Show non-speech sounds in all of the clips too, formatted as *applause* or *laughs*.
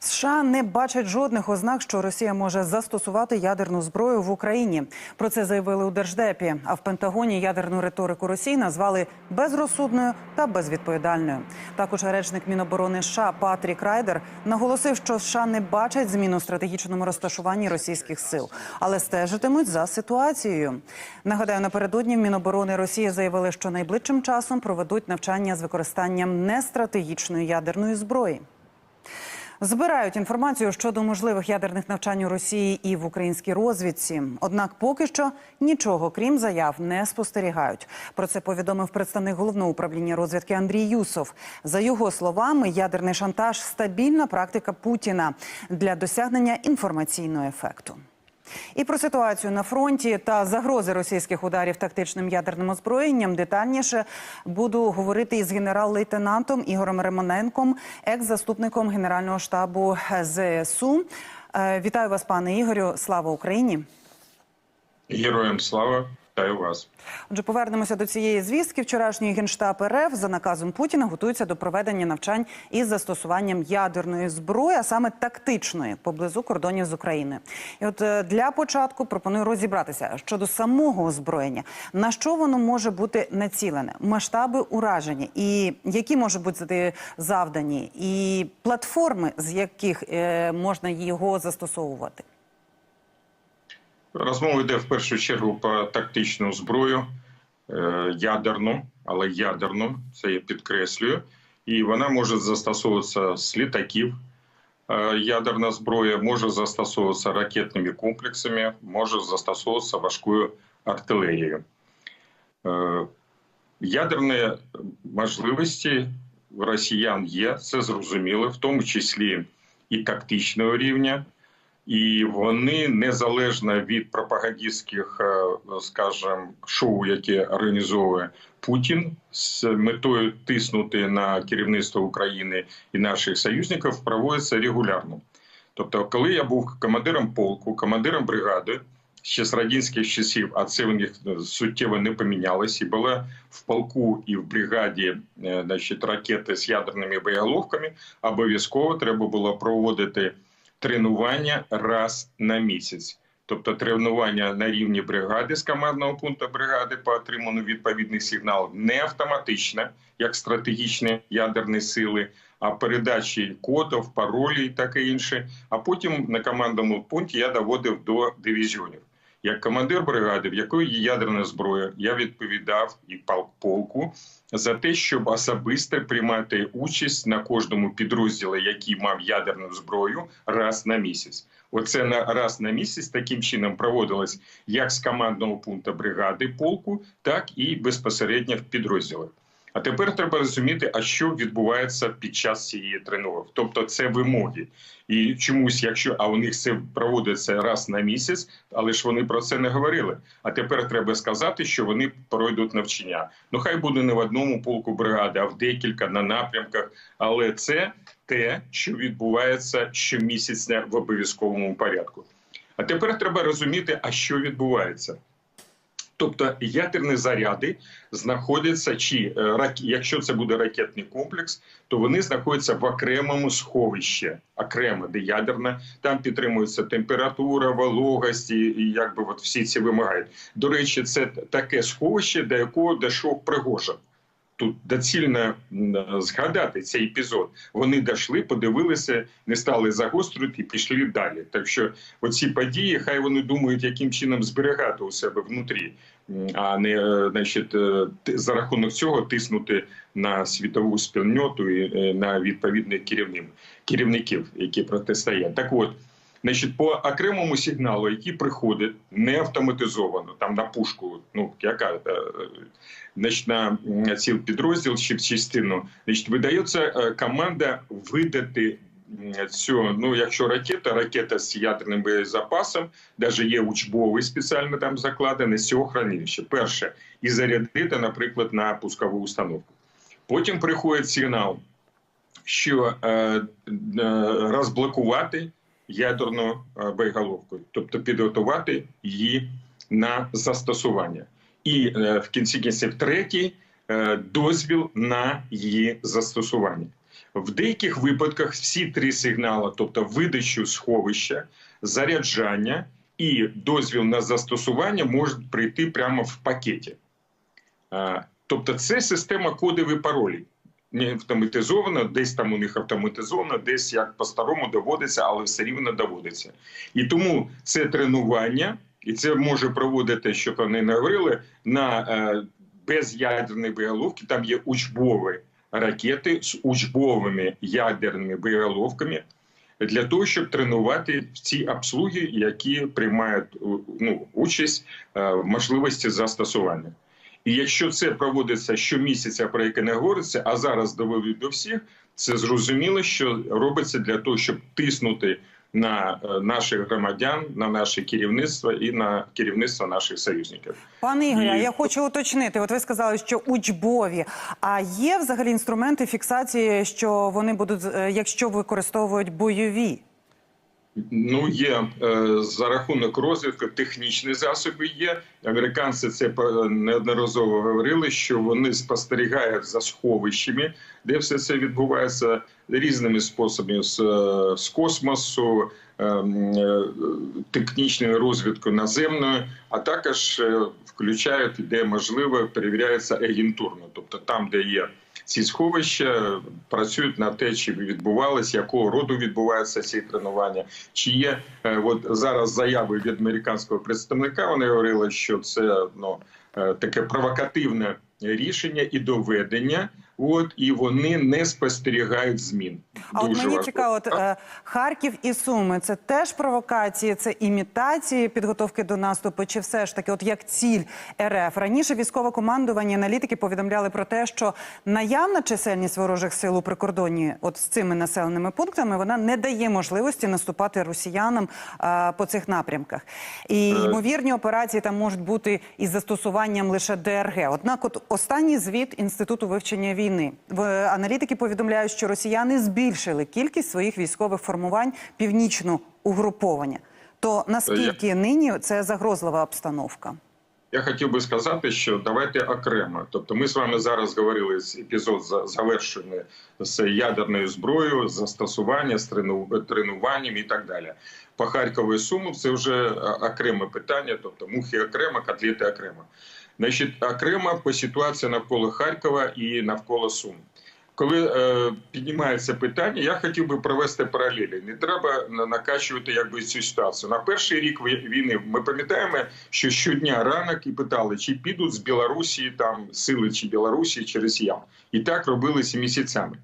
США не бачать жодних ознак, що Росія може застосувати ядерну зброю в Україні. Про це заявили у держдепі. А в Пентагоні ядерну риторику Росії назвали безрозсудною та безвідповідальною. Також речник Міноборони США Патрік Райдер наголосив, що США не бачать змін у стратегічному розташуванні російських сил, але стежитимуть за ситуацією. Нагадаю, напередодні Міноборони Росії заявили, що найближчим часом проведуть навчання з використанням нестратегічної ядерної зброї. Збирають інформацію щодо можливих ядерних навчань у Росії і в українській розвідці. Однак, поки що нічого крім заяв не спостерігають. Про це повідомив представник головного управління розвідки Андрій Юсов. За його словами, ядерний шантаж стабільна практика Путіна для досягнення інформаційного ефекту. І про ситуацію на фронті та загрози російських ударів тактичним ядерним озброєнням детальніше буду говорити із генерал-лейтенантом Ігорем Ремоненком, екс-заступником генерального штабу ЗСУ. Е, Вітаю вас, пане Ігорю. Слава Україні! Героям слава вітаю вас. Отже, повернемося до цієї звістки. Вчорашній генштаб РФ за наказом Путіна готується до проведення навчань із застосуванням ядерної зброї, а саме тактичної, поблизу кордонів з Україною. І от е, для початку пропоную розібратися щодо самого озброєння, на що воно може бути націлене, масштаби ураження, і які можуть бути завдані, і платформи, з яких е, можна його застосовувати. Розмова йде в першу чергу про тактичну зброю, е, ядерну, але ядерну, це я підкреслюю, і вона може застосовуватися з літаків. Е, Ядерна зброя може застосовуватися ракетними комплексами, може застосовуватися важкою артилерією. Е, Ядерні можливості росіян є, це зрозуміло, в тому числі і тактичного рівня. І вони незалежно від пропагандистських, е, скажімо, шоу, які організовує Путін з метою тиснути на керівництво України і наших союзників, проводяться регулярно. Тобто, коли я був командиром полку, командиром бригади ще з радянських часів, а це у них суттєво не помінялось, і була в полку і в бригаді е, значить, ракети з ядерними боєголовками, обов'язково треба було проводити тренування раз на місяць. Тобто тренування на рівні бригади з командного пункту бригади по отриманню відповідних сигналів не автоматично, як стратегічні ядерні сили, а передачі кодів, паролі і таке інше. А потім на командному пункті я доводив до дивізіонів. Як командир бригади, в якої є ядерна зброя, я відповідав і полку за те, щоб особисто приймати участь на кожному підрозділі, який мав ядерну зброю, раз на місяць. Оце на раз на місяць таким чином проводилось як з командного пункту бригади полку, так і безпосередньо в підрозділах. А тепер треба розуміти, а що відбувається під час цієї тренування. Тобто це вимоги. І чомусь, якщо а у них це проводиться раз на місяць, але ж вони про це не говорили. А тепер треба сказати, що вони пройдуть навчання. Ну хай буде не в одному полку бригади, а в декілька на напрямках. Але це те, що відбувається щомісяця в обов'язковому порядку. А тепер треба розуміти, а що відбувається. Тобто ядерні заряди знаходяться, чи е, якщо це буде ракетний комплекс, то вони знаходяться в окремому сховищі, окремо де ядерна, там підтримується температура, вологості, і якби от всі ці вимагають. До речі, це таке сховище, до якого дійшов Пригожин. Тут доцільно згадати цей епізод. Вони дійшли, подивилися, не стали загострювати і пішли далі. Так що оці події, хай вони думають, яким чином зберігати у себе внутрі, а не значить, за рахунок цього тиснути на світову спільноту і на відповідних керівників, які протистоять. Так от. Значить, по окремому сигналу, який приходить не автоматизовано, там на пушку, ну яка значить, на ціл підрозділ чи частину, значить, видається команда видати цю. Ну, якщо ракета, ракета з ядерним боєзапасом, навіть є учбовий спеціально там закладений з цього хранилища. Перше, і зарядити, наприклад, на пускову установку. Потім приходить сигнал, що е, е, розблокувати ядерну боєголовку, тобто підготувати її на застосування, і в кінці кінців третій дозвіл на її застосування. В деяких випадках всі три сигнали, тобто видачу сховища, заряджання і дозвіл на застосування, можуть прийти прямо в пакеті. Тобто, це система кодів і паролів. Не автоматизована, десь там у них автоматизовано, десь як по-старому доводиться, але все рівно доводиться. І тому це тренування, і це може проводити, щоб вони говорили, на е, без'ядерні боєголовки. Там є учбові ракети з учбовими ядерними боєголовками для того, щоб тренувати ці обслуги, які приймають ну, участь е, в можливості застосування. І якщо це проводиться щомісяця, про яке не говориться, а зараз довели до всіх, це зрозуміло, що робиться для того, щоб тиснути на е, наших громадян, на наше керівництво і на керівництво наших союзників. Пане Ігоря, І- я хочу уточнити. От ви сказали, що учбові. А є взагалі інструменти фіксації, що вони будуть, е, якщо використовують бойові? Ну є е, за рахунок розвитку технічні засоби. Є американці це по- неодноразово говорили, що вони спостерігають за сховищами, де все це відбувається різними способами з, е, з космосу, е, м, е, технічної розвідку наземної, а також е, включають, де можливо, перевіряється агентурно, тобто там, де є ці сховища працюють на те, чи відбувалися, якого роду відбуваються ці тренування. Чи є е, от зараз заяви від американського представника? Вони говорили, що це ну е, таке провокативне рішення і доведення. От і вони не спостерігають змін. А от мені важливо. цікаво, е, Харків і Суми це теж провокації, це імітації підготовки до наступу, чи все ж таки, от як ціль РФ раніше військове командування, аналітики повідомляли про те, що наявна чисельність ворожих сил у прикордонні, от з цими населеними пунктами, вона не дає можливості наступати росіянам е, по цих напрямках. І ймовірні операції там можуть бути із застосуванням лише ДРГ. Однак, от останній звіт інституту вивчення війни в аналітики повідомляють, що росіяни збільшили кількість своїх військових формувань північно угруповання. То наскільки нині це загрозлива обстановка? Я хотів би сказати, що давайте окремо. Тобто, ми з вами зараз говорили з епізод за- завершений з ядерною зброєю, застосування з тренуванням і так далі. По Харкову і Суму це вже окреме питання, тобто мухи окремо, котлети окремо. Значить, окремо по ситуації навколо Харкова і навколо Сум. Коли е, піднімається питання, я хотів би провести паралелі. Не треба на- накачувати якби цю ситуацію. На перший рік війни ми пам'ятаємо, що щодня ранок і питали, чи підуть з Білорусі там сили чи Білорусі через ям, І так робилися місяцями.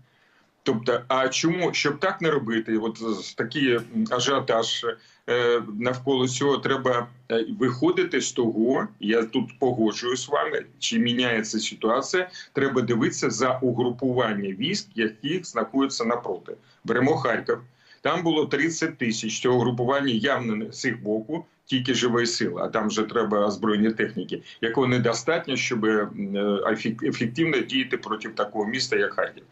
Тобто, а чому щоб так не робити? От такий ажіотаж е, навколо цього треба е, виходити з того. Я тут погоджуюсь з вами. Чи міняється ситуація? Треба дивитися за угрупування військ, яких знаходяться напроти. Беремо Харків. Там було 30 тисяч цього групування явно з їх боку, тільки живої сили, а там вже треба озброєння техніки, якого недостатньо, щоб е, ефективно діяти проти такого міста, як Харків.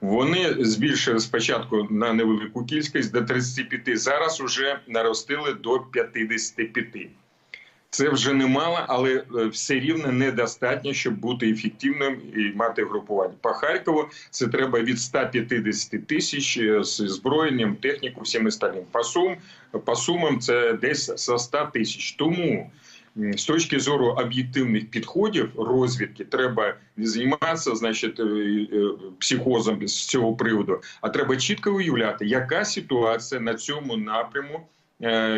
Вони збільшили спочатку на невелику кількість до 35, зараз вже наростили до 55. Це вже немало, але е, все рівно недостатньо, щоб бути ефективним і мати групування. По Харкову це треба від 150 тисяч е, з зброєнням, техніку, всім остальним. По сум по сумам це десь за 100 тисяч. Тому з точки зору об'єктивних підходів розвідки треба не займатися, значить, е, психозом з цього приводу, а треба чітко уявляти, яка ситуація на цьому напряму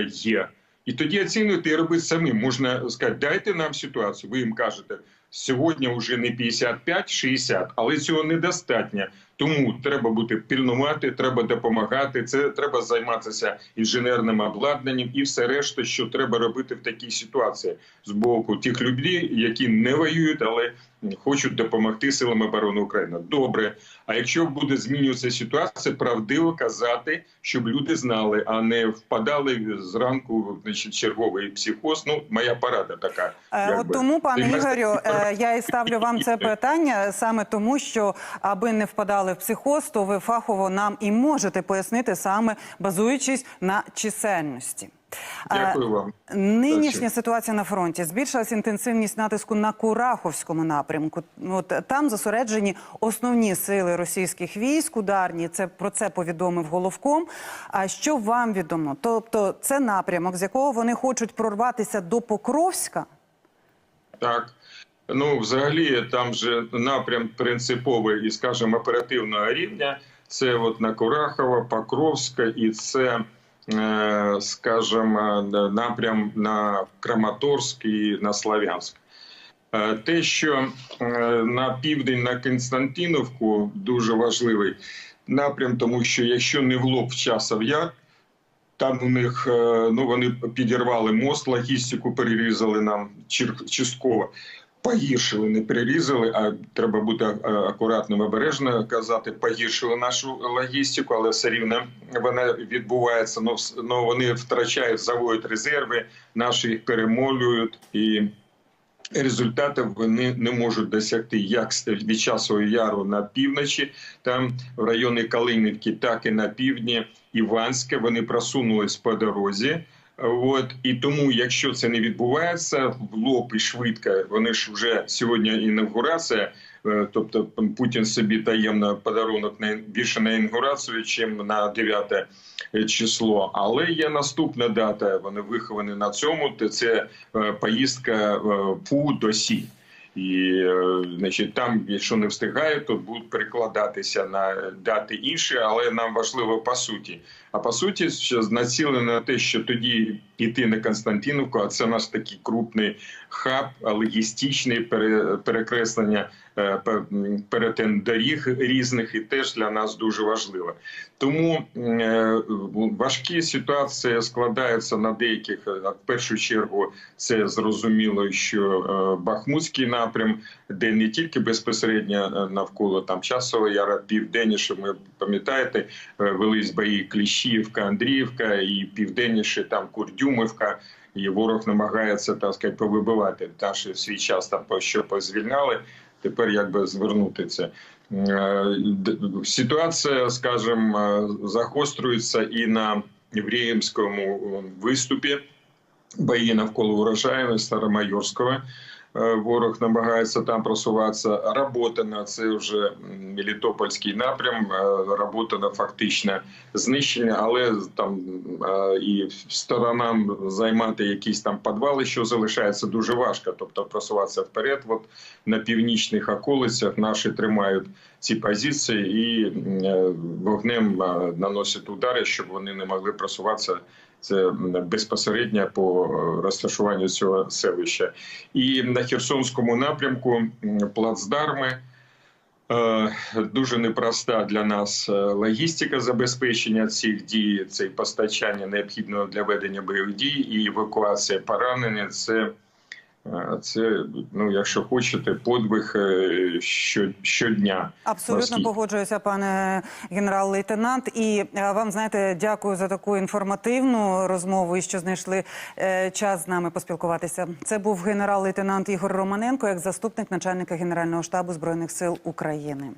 є. І тоді оцінювати і робити самим. Можна сказати, дайте нам ситуацію. Ви їм кажете, сьогодні вже не 55-60, але цього недостатньо. Тому треба бути пильнувати, треба допомагати. Це треба займатися інженерним обладнанням і все решта, що треба робити в такій ситуації з боку тих людей, які не воюють, але хочуть допомогти силам оборони України. Добре. А якщо буде змінюватися ситуація, правдиво казати, щоб люди знали, а не впадали зранку значить, черговий психоз. Ну, моя порада така. Е, От тому, пане Ігорю, е, я і ставлю вам це *laughs* питання саме тому, що аби не впадали в психоз, то ви фахово нам і можете пояснити саме базуючись на чисельності. Дякую вам. Нинішня ситуація на фронті збільшилась інтенсивність натиску на Кураховському напрямку. От там зосереджені основні сили російських військ, ударні. Це про це повідомив головком. А що вам відомо? Тобто, це напрямок, з якого вони хочуть прорватися до Покровська. Так. Ну, взагалі, там же напрям принциповий і, скажімо, оперативного рівня. Це от на Курахова, Покровська, і це, е, скажімо, напрям на Краматорськ і на Славянськ. Е, Те, що е, на південь на Константиновку дуже важливий напрям, тому що якщо не в лоб в яр, там у них ну вони підірвали мост, логістику перерізали нам частково. Погіршили, не перерізали, а треба бути е, акуратним, обережно казати. Погіршили нашу логістику, але все рівно вона відбувається. Ну, вони втрачають, заводять резерви, наші їх перемолюють і. Результатів вони не можуть досягти як від часового яру на півночі, там в районі Калинівки, так і на півдні Іванське. Вони просунулись по дорозі. От і тому, якщо це не відбувається в лоб і швидко, вони ж вже сьогодні інавгурація. е, Тобто Путін собі таємно подарунок на більше на інаугурацію, чим на 9 число. Але є наступна дата. Вони виховані на цьому. Це е, поїздка е, Пу до Сі. І е, значить, там, якщо не встигають, то будуть перекладатися на дати інші, але нам важливо по суті. А по суті, що на те, що тоді йти на Константиновку, а це наш такий крупний хаб, логістичний пере- перекреслення е, перетин доріг різних, і теж для нас дуже важливо. Тому е, важкі ситуації складаються на деяких е, в першу чергу. Це зрозуміло, що Бахмутський напрям, де не тільки безпосередньо навколо там часового яра південніше. Ми пам'ятаєте, велись бої Кліщівка, Андріївка і південніше там Курдюмівка. І ворог намагається так сказати, повибивати наші свій час там що позвільняли. Тепер якби звернути це. Е, Ситуація, скажімо, е, загострюється і на Євреїмському е, виступі. Бої навколо урожаю Старомайорського. Е, Ворог намагається там просуватися. Робота на це вже Мелітопольський напрям. е, Робота на фактичне знищення, але там е, і сторонам займати якісь там підвали, що залишається дуже важко. Тобто просуватися вперед. От на північних околицях наші тримають ці позиції і вогнем наносять удари, щоб вони не могли просуватися. Це безпосередньо по е, розташуванню цього селища. І на Херсонському напрямку плацдарми. Е, Дуже непроста для нас е, логістика забезпечення цих дій, це постачання необхідного для ведення бойових дій і евакуація поранення. Це, це ну, якщо хочете, подвиг е, щодня. Абсолютно погоджуюся, пане генерал-лейтенант. І е, вам знаєте, дякую за таку інформативну розмову і що знайшли е, час з нами поспілкуватися. Це був генерал-лейтенант Ігор Романенко, як заступник начальника генерального штабу збройних сил України.